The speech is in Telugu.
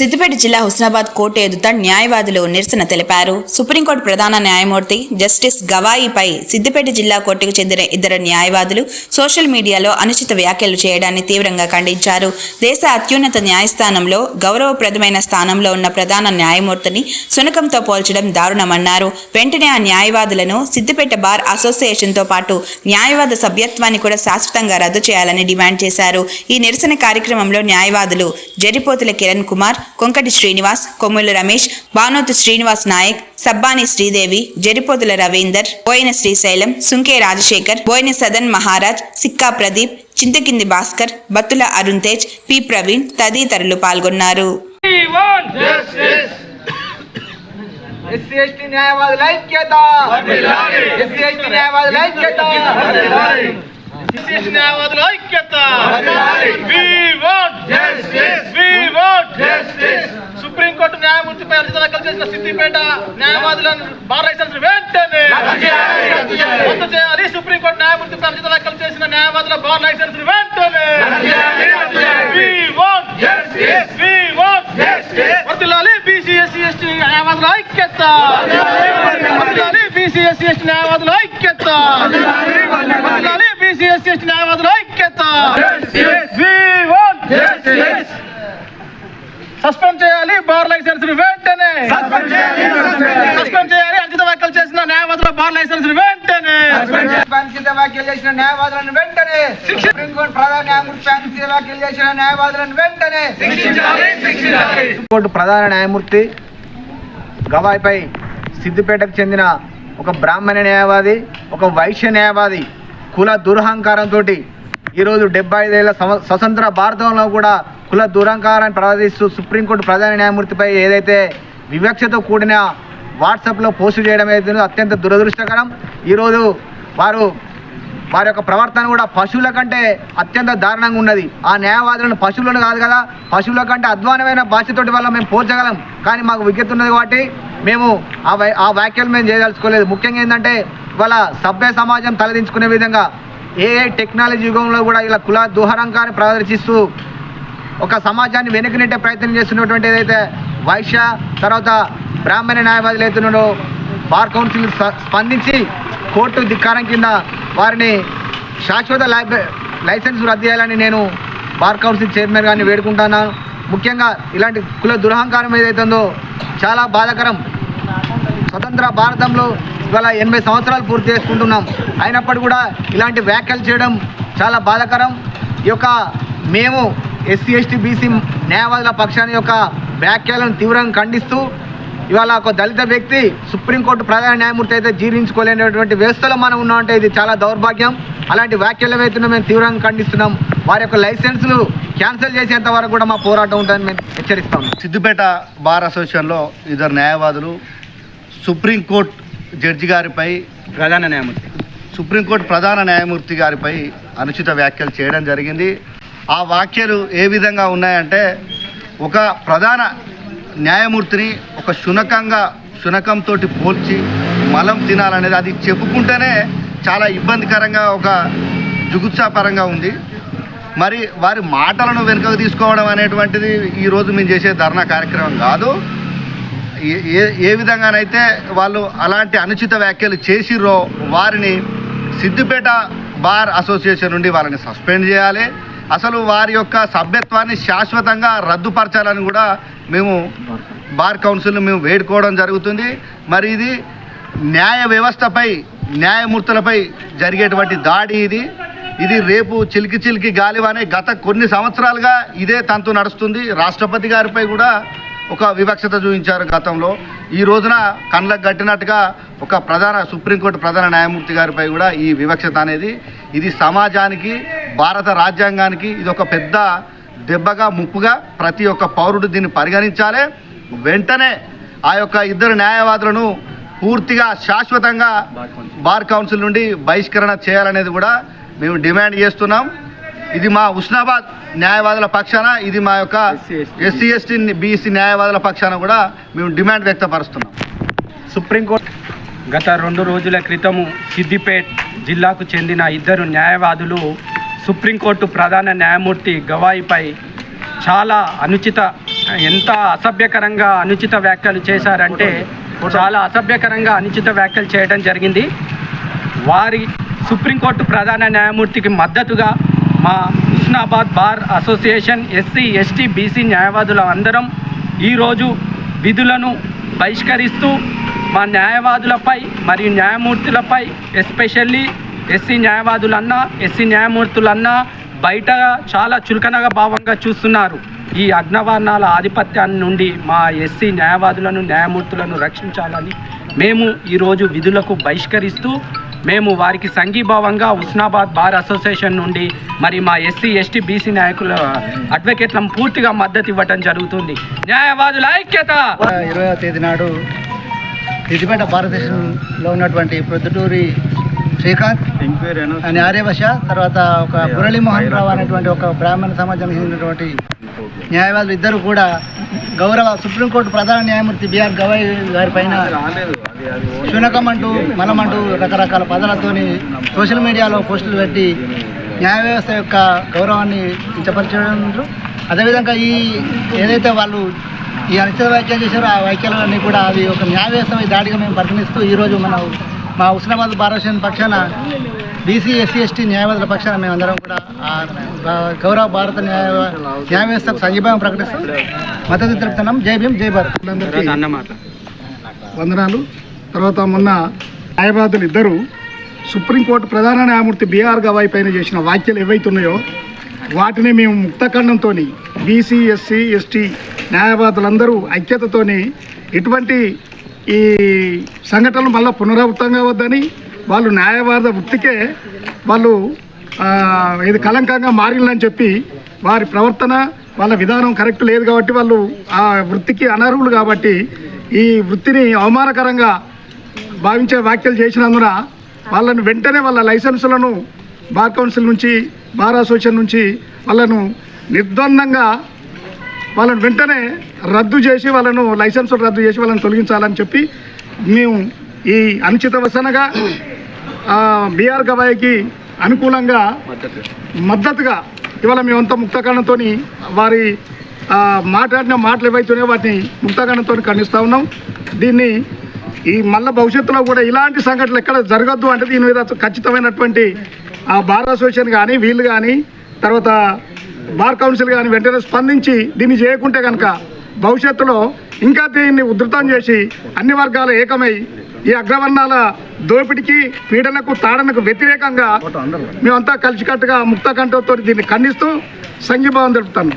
సిద్దిపేట జిల్లా హుస్నాబాద్ కోర్టు ఎదుట న్యాయవాదులు నిరసన తెలిపారు. సుప్రీంకోర్టు ప్రధాన న్యాయమూర్తి జస్టిస్ గవాయిపై సిద్దిపేట జిల్లా కోర్టుకు చెందిన ఇద్దరు న్యాయవాదులు సోషల్ మీడియాలో అనుచిత వ్యాఖ్యలు చేయడాన్ని తీవ్రంగా ఖండించారు. దేశ అత్యున్నత న్యాయస్థానంలో గౌరవప్రదమైన స్థానంలో ఉన్న ప్రధాన న్యాయమూర్తిని సునకంతో పోల్చడం దారుణమన్నారు. వెంటనే ఆ న్యాయవాదులను సిద్దిపేట బార్ అసోసియేషన్తో పాటు న్యాయవాద సభ్యత్వాన్ని కూడా శాశ్వతంగా రద్దు చేయాలని డిమాండ్ చేశారు. ఈ నిరసన కార్యక్రమంలో న్యాయవాదులు జరిపోతుల కిరణ్ కుమార్ కొంకటి శ్రీనివాస్ కొమ్ముల రమేష్ బానోతు శ్రీనివాస్ నాయక్ సబ్బాని శ్రీదేవి జరిపోతుల రవీందర్ బోయిన శ్రీశైలం సుంకే రాజశేఖర్ బోయిన సదన్ మహారాజ్ సిక్కా ప్రదీప్ చింతకింది భాస్కర్ బత్తుల అరుణ్ తేజ్ పి ప్రవీణ్ తదితరులు పాల్గొన్నారు. ఎస్సీ ఎస్టీ న్యాయవాదుల ఐక్యత! ఎస్సీ ఎస్టీ న్యాయవాదుల ఐక్యత! ఎస్సీ న్యాయవాదుల ఐక్యత We want justice. We want justice. Supreme Court న్యాయమూర్తిపై అర్జిత దాఖలు చేసిన సిద్దిపేట న్యాయవాదులను బార్ లైసెన్స్ వెంటనే రద్దు చేయాలి సుప్రీంకోర్టు న్యాయమూర్తిపై అర్జిత దాఖలు చేసిన న్యాయవాదుల బార్ లైసెన్స్ వెంటనే We want justice. We want justice. ST న్యాయవాదుల ఐక్యత వర్ధిల్లాలి బీసీ ఎస్సీ ఎస్టీ న్యాయవాదుల ఐక్యత వర్ధిల్లాలి బీసీ ఎస్సీ ఎస్టీ న్యాయవాదుల ఐక్యత We want justice. సస్పెండ్ చేయాలి బార్ లైసెన్స్ వెంటనే. సస్పెండ్ చేయాలి అర్జిత వ్యాఖ్యలు చేసిన న్యాయవాదుల బార్ లైసెన్స్ వెంటనే. కింద వ్యాఖ్యలు చేసిన న్యాయవాదులను వెంటనే. సుప్రీంకోర్టు ప్రధాన న్యాయమూర్తి కింద వ్యాఖ్యలు చేసిన న్యాయవాదులను వెంటనే. సుప్రీంకోర్టు ప్రధాన న్యాయమూర్తి గవాయిపై సిద్దిపేటకు చెందిన ఒక బ్రాహ్మణ న్యాయవాది ఒక వైశ్య న్యాయవాది కుల దురహంకారంతో ఈరోజు డెబ్బై ఐదేళ్ళ సంవ- స్వతంత్ర భారతంలో కూడా కుల దురహంకారాన్ని ప్రవర్తిస్తూ సుప్రీంకోర్టు ప్రధాన న్యాయమూర్తిపై ఏదైతే వివక్షతో కూడిన వాట్సాప్లో పోస్టు చేయడం ఏదైతే అత్యంత దురదృష్టకరం. ఈరోజు వారు వారి యొక్క ప్రవర్తన కూడా పశువుల కంటే అత్యంత దారుణంగా ఉన్నది. ఆ న్యాయవాదులను పశువులను కాదు కదా పశువుల కంటే అధ్వానమైన భాషతోటి వల్ల మేము పోల్చగలం. కానీ మాకు విజ్ఞత ఉన్నది కాబట్టి మేము ఆ వై ఆ వ్యాఖ్యలు మేము చేయదలుచుకోలేదు. ముఖ్యంగా ఏంటంటే ఇవాళ సభ్య సమాజం తలదించుకునే విధంగా ఏ టెక్నాలజీ యుగంలో కూడా ఇలా కుల దుహరంకాన్ని ప్రదర్శిస్తూ ఒక సమాజాన్ని వెనక్కి నెట్టే ప్రయత్నం చేస్తున్నటువంటి ఏదైతే వైశ్య తర్వాత బ్రాహ్మణ న్యాయవాదులు అవుతున్నాడో బార్ కౌన్సిల్ స్పందించి కోర్టు ధిక్కారం కింద వారిని శాశ్వత లైసెన్స్ రద్దు చేయాలని నేను బార్ కౌన్సిల్ చైర్మన్ గారిని వేడుకుంటున్నాను. ముఖ్యంగా ఇలాంటి కుల దురహంకారం ఏదైతుందో చాలా బాధాకరం. స్వతంత్ర భారతంలో ఇవాళ ఎనభై సంవత్సరాలు పూర్తి చేసుకుంటున్నాం. అయినప్పటికీ కూడా ఇలాంటి వ్యాఖ్యలు చేయడం చాలా బాధాకరం. ఈ యొక్క మేము ఎస్సీ ఎస్టీ బీసీ న్యాయవాదుల పక్షాన్ని యొక్క వ్యాఖ్యలను తీవ్రంగా ఖండిస్తూ ఇవాళ ఒక దళిత వ్యక్తి సుప్రీంకోర్టు ప్రధాన న్యాయమూర్తి అయితే జీర్ణించుకోలేనటువంటి వ్యవస్థలో మనం ఉన్నామంటే ఇది చాలా దౌర్భాగ్యం. అలాంటి వ్యాఖ్యలు ఏవైతున్నా మేము తీవ్రంగా ఖండిస్తున్నాం. వారి యొక్క లైసెన్సులు క్యాన్సిల్ చేసేంత వరకు కూడా మా పోరాటం ఉంటుందని మేము హెచ్చరిస్తాం. సిద్దిపేట బార్ అసోసియేషన్లో ఇద్దరు న్యాయవాదులు సుప్రీంకోర్టు జడ్జి గారిపై ప్రధాన న్యాయమూర్తి సుప్రీంకోర్టు ప్రధాన న్యాయమూర్తి గారిపై అనుచిత వ్యాఖ్యలు చేయడం జరిగింది. ఆ వ్యాఖ్యలు ఏ విధంగా ఉన్నాయంటే ఒక ప్రధాన న్యాయమూర్తిని ఒక శునకంగా శునకంతో పోల్చి మలం తినాలనేది అది చెప్పుకుంటేనే చాలా ఇబ్బందికరంగా ఒక జుగుత్సాపరంగా ఉంది. మరి వారి మాటలను వెనుకకు తీసుకోవడం అనేటువంటిది ఈరోజు మేము చేసే ధర్నా కార్యక్రమం కాదు. ఏ- ఏ విధంగానైతే వాళ్ళు అలాంటి అనుచిత వ్యాఖ్యలు చేసిర్రో వారిని సిద్దిపేట బార్ అసోసియేషన్ నుండి వాళ్ళని సస్పెండ్ చేయాలి. అసలు వారి యొక్క సభ్యత్వాన్ని శాశ్వతంగా రద్దుపరచాలని కూడా మేము బార్ కౌన్సిల్ మేము వేడుకోవడం జరుగుతుంది. మరి ఇది న్యాయ వ్యవస్థపై న్యాయమూర్తులపై జరిగేటువంటి దాడి ఇది. ఇది రేపు చిలికి చిలికి గాలివానే గత కొన్ని సంవత్సరాలుగా ఇదే తంతు నడుస్తుంది. రాష్ట్రపతి గారిపై కూడా ఒక వివక్షత చూపించారు గతంలో. ఈ రోజున కళ్ళకు కట్టినట్టుగా ఒక ప్రధాన సుప్రీంకోర్టు ప్రధాన న్యాయమూర్తి గారిపై కూడా ఈ వివక్షత అనేది ఇది సమాజానికి భారత రాజ్యాంగానికి ఇది ఒక పెద్ద దెబ్బగా ముప్పుగా ప్రతి ఒక్క పౌరుడు దీన్ని పరిగణించాలి. వెంటనే ఆ యొక్క ఇద్దరు న్యాయవాదులను పూర్తిగా శాశ్వతంగా బార్ కౌన్సిల్ నుండి బహిష్కరణ చేయాలనేది కూడా మేము డిమాండ్ చేస్తున్నాం. ఇది మా ఉస్నాబాద్ న్యాయవాదుల పక్షాన ఇది మా యొక్క ఎస్సీ ఎస్టీ. బీసీ న్యాయవాదుల పక్షాన కూడా మేము డిమాండ్ వ్యక్తపరుస్తున్నాం. సుప్రీంకోర్టు గత రెండు రోజుల క్రితము సిద్దిపేట్ జిల్లాకు చెందిన ఇద్దరు న్యాయవాదులు సుప్రీంకోర్టు ప్రధాన న్యాయమూర్తి గవాయిపై చాలా అనుచిత ఎంత అసభ్యకరంగా అనుచిత వ్యాఖ్యలు చేశారంటే చాలా అసభ్యకరంగా అనుచిత వ్యాఖ్యలు చేయడం జరిగింది. వారి సుప్రీంకోర్టు ప్రధాన న్యాయమూర్తికి మద్దతుగా మా Husnabad bar association SC ST BC న్యాయవాదుల అందరం ఈరోజు విధులను బహిష్కరిస్తూ మా న్యాయవాదులపై మరియు న్యాయమూర్తులపై ఎస్పెషల్లీ ఎస్సీ న్యాయవాదులన్నా ఎస్సీ న్యాయమూర్తులన్నా బయట చాలా చులకనగా భావంగా చూస్తున్నారు. ఈ అగ్నవర్ణాల ఆధిపత్యాన్ని నుండి మా ఎస్సీ న్యాయవాదులను న్యాయమూర్తులను రక్షించాలని మేము ఈరోజు విధులకు బహిష్కరిస్తూ మేము వారికి సంఘీభావంగా ఉస్నాబాద్ బార్ అసోసియేషన్ నుండి మరి మా ఎస్సీ ఎస్టీ బీసీ నాయకుల అడ్వకేట్లను పూర్తిగా మద్దతు ఇవ్వటం జరుగుతుంది. న్యాయవాదుల ఐక్యత! ఇరవై తేదీ నాడు సిద్దిపేట భారతదేశంలో ఉన్నటువంటి ప్రొద్దుటూరి శ్రీకాంత్ అని ఆర్యవశ తర్వాత ఒక మురళీమోహన్ రావు అనేటువంటి ఒక బ్రాహ్మణ సమాజానికి చెందినటువంటి న్యాయవాదులు ఇద్దరు కూడా గౌరవ సుప్రీంకోర్టు ప్రధాన న్యాయమూర్తి బిఆర్ గవాయ్ గారి పైన శునకమంటూ మలమంటూ రకరకాల పదాలతోని సోషల్ మీడియాలో పోస్టులు పెట్టి న్యాయ వ్యవస్థ యొక్క గౌరవాన్ని కించపరచడం అదేవిధంగా ఈ ఏదైతే వాళ్ళు ఈ అనిశ్చిత వ్యాఖ్యలు చేశారో ఆ వ్యాఖ్యలన్నీ కూడా అవి ఒక న్యాయ వ్యవస్థ మీద దాడిగా మేము పరిగణిస్తూ ఈరోజు మన మా ఉస్నాబాద్ భారతదేశం పక్షాన బీసీ ఎస్సీ ఎస్టీ న్యాయవాదుల పక్షాన మేమందరం కూడా గౌరవ భారత న్యాయ న్యాయ వ్యవస్థకు సంఘీభావం ప్రకటిస్తూ మద్దతు తెలుపుతున్నాం. జై భీమ్ జై భారత్. వందనాలు. తర్వాత మొన్న న్యాయవాదులు ఇద్దరు సుప్రీంకోర్టు ప్రధాన న్యాయమూర్తి బీఆర్ గవాయ్ పైన చేసిన వ్యాఖ్యలు ఏవైతున్నాయో వాటిని మేము ముక్తఖండంతో బీసీ ఎస్సీ ఎస్టీ న్యాయవాదులందరూ ఐక్యతతోని ఇటువంటి ఈ సంఘటనలు మళ్ళీ పునరావృతం కావద్దని వాళ్ళు న్యాయవాద వృత్తికే వాళ్ళు ఇది కలంకంగా మారిందని చెప్పి వారి ప్రవర్తన వాళ్ళ విధానం కరెక్ట్ లేదు కాబట్టి వాళ్ళు ఆ వృత్తికి అనర్హులు కాబట్టి ఈ వృత్తిని అవమానకరంగా భావించే వ్యాఖ్యలు చేసినందున వాళ్ళను వెంటనే వాళ్ళ లైసెన్సులను బార్ కౌన్సిల్ నుంచి బార్ అసోసియేషన్ నుంచి వాళ్ళను నిర్ద్వందంగా వాళ్ళని వెంటనే రద్దు చేసి వాళ్ళను లైసెన్సులు రద్దు చేసి వాళ్ళని తొలగించాలని చెప్పి మేము ఈ అనుచిత వసనగా బీఆర్ గవాయికి అనుకూలంగా మద్దతుగా ఇవాళ మేమంతా ముక్తకరణతో వారి మాట్లాడిన మాటలు ఏవైతున్నాయో వాటిని ముక్తకరణతో ఖండిస్తూ ఉన్నాం. దీన్ని ఈ మళ్ళీ భవిష్యత్తులో కూడా ఇలాంటి సంఘటనలు ఎక్కడ జరగద్దు అంటే దీని మీద ఖచ్చితమైనటువంటి ఆ బార్ అసోసియేషన్ కానీ వీళ్ళు కానీ తర్వాత బార్ కౌన్సిల్ కానీ వెంటనే స్పందించి దీన్ని చేయకుంటే కనుక భవిష్యత్తులో ఇంకా దీన్ని ఉధృతం చేసి అన్ని వర్గాలు ఏకమై ఈ అగ్రవర్ణాల దోపిడికి పీడనకు తాడనకు వ్యతిరేకంగా మేమంతా కలిసికట్టుగా ముక్త కంఠంతో దీన్ని ఖండిస్తూ సంఘీభావం తెలుపుతాను